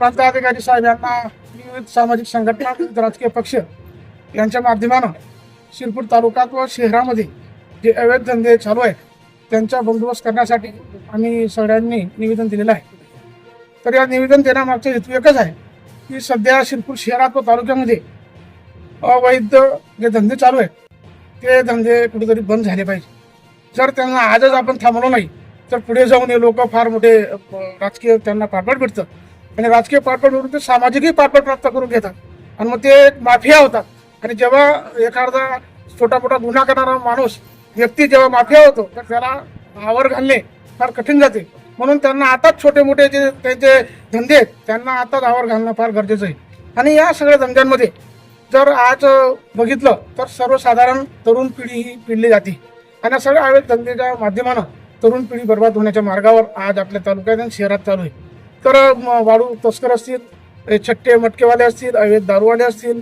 प्रांताधिकारी साहेब यांना विविध सामाजिक संघटना विविध राजकीय पक्ष यांच्या माध्यमानं शिरपूर तालुक्यात व शहरामध्ये जे अवैध धंदे चालू आहेत त्यांचा बंदोबस्त करण्यासाठी आम्ही सगळ्यांनी निवेदन दिलेलं आहे. तर या निवेदन देण्यामागचा हेतू एकच आहे की सध्या शिरपूर शहरात व तालुक्यामध्ये अवैध जे धंदे चालू आहेत ते धंदे कुठेतरी बंद झाले पाहिजे. जर त्यांना आजच आपण थांबलो नाही तर पुढे जाऊन हे लोक फार मोठे राजकीय त्यांना पाठबळ भेटतं. आणि राजकीय पाठबळ ते सामाजिकही पाठबळ प्राप्त करून घेतात. आणि मग ते एक माफिया होतात. आणि जेव्हा एखादा छोटा मोठा गुन्हा करणारा माणूस व्यक्ती जेव्हा माफिया होतो तर त्याला आवर घालणे फार कठीण जाते. म्हणून त्यांना आताच छोटे मोठे जे त्यांचे धंदे आहेत त्यांना आताच आवर घालणं फार गरजेचं आहे. आणि या सगळ्या धंद्यांमध्ये जर आज बघितलं तर सर्वसाधारण तरुण पिढी ही पिढली जाते. आणि या सगळ्या धंद्याच्या माध्यमानं तरुण पिढी बर्बाद होण्याच्या मार्गावर आज आपल्या तालुक्यात आणि शहरात चालू आहे. तर वाळू तस्कर असतील छट्टे मटकेवाले असतील अवैध दारूवाले असतील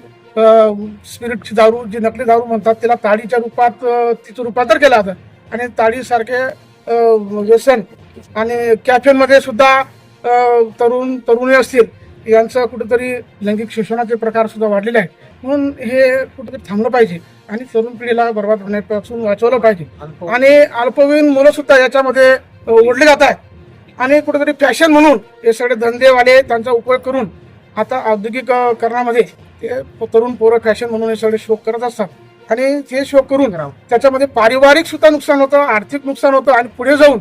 स्पिरिटची दारू जी नकली दारू म्हणतात त्याला ताडीच्या रूपात तिचं रूपांतर केलं जातं. आणि ताडीसारखे व्यसन आणि कॅफेमध्ये सुद्धा तरुण तरुणी असतील यांचं कुठेतरी लैंगिक शोषणाचे प्रकार सुद्धा वाढलेले आहेत. म्हणून हे कुठेतरी थांबलं पाहिजे आणि तरुण पिढीला बर्बाद होण्यापासून वाचवलं पाहिजे. आणि अल्पवयीन मुलं सुद्धा याच्यामध्ये ओढले जात आहेत. आणि कुठेतरी फॅशन म्हणून हे सगळे धंदेवाले त्यांचा उपयोग करून आता औद्योगिकरणामध्ये ते तरुण पोरं फॅशन म्हणून हे सगळे शोक करत असतात. आणि ते शोक करून त्याच्यामध्ये पारिवारिक सुद्धा नुकसान होतं आर्थिक नुकसान होतं आणि पुढे जाऊन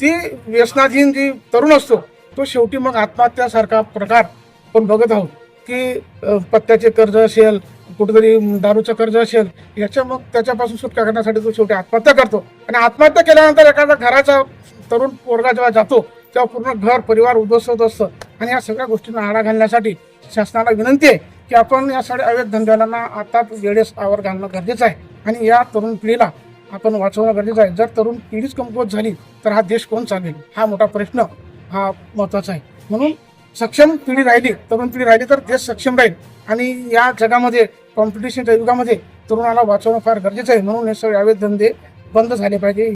ती व्यसनाधीन जी तरुण असतो तो शेवटी मग आत्महत्यासारखा प्रकार आपण बघत आहोत की पत्त्याचे कर्ज असेल कुठेतरी दारूचं कर्ज असेल याच्या मग त्याच्यापासून सुटका करण्यासाठी तो शेवटी आत्महत्या करतो. आणि आत्महत्या केल्यानंतर एखादा घराचा तरुण पोरगा जेव्हा जातो तेव्हा पूर्ण घर परिवार उद्ध्वस्त होत असतं. आणि या सगळ्या गोष्टींना आळा घालण्यासाठी शासनाला विनंती आहे की आपण या सगळ्या अवैध धंद्याला आता वेळेस आवर घालणं गरजेचं आहे. आणि या तरुण पिढीला आपण वाचवणं गरजेचं आहे. जर तरुण पिढीच कमकुवत झाली तर हा देश कोण चालेल हा मोठा प्रश्न हा महत्त्वाचा आहे. म्हणून सक्षम पिढी राहिली तरुण पिढी राहिली तर देश सक्षम राहील. आणि या जगामध्ये कॉम्पिटिशनच्या युगामध्ये तरुणाला वाचवणं फार गरजेचं आहे. म्हणून हे सगळे अवैध धंदे बंद झाले पाहिजे.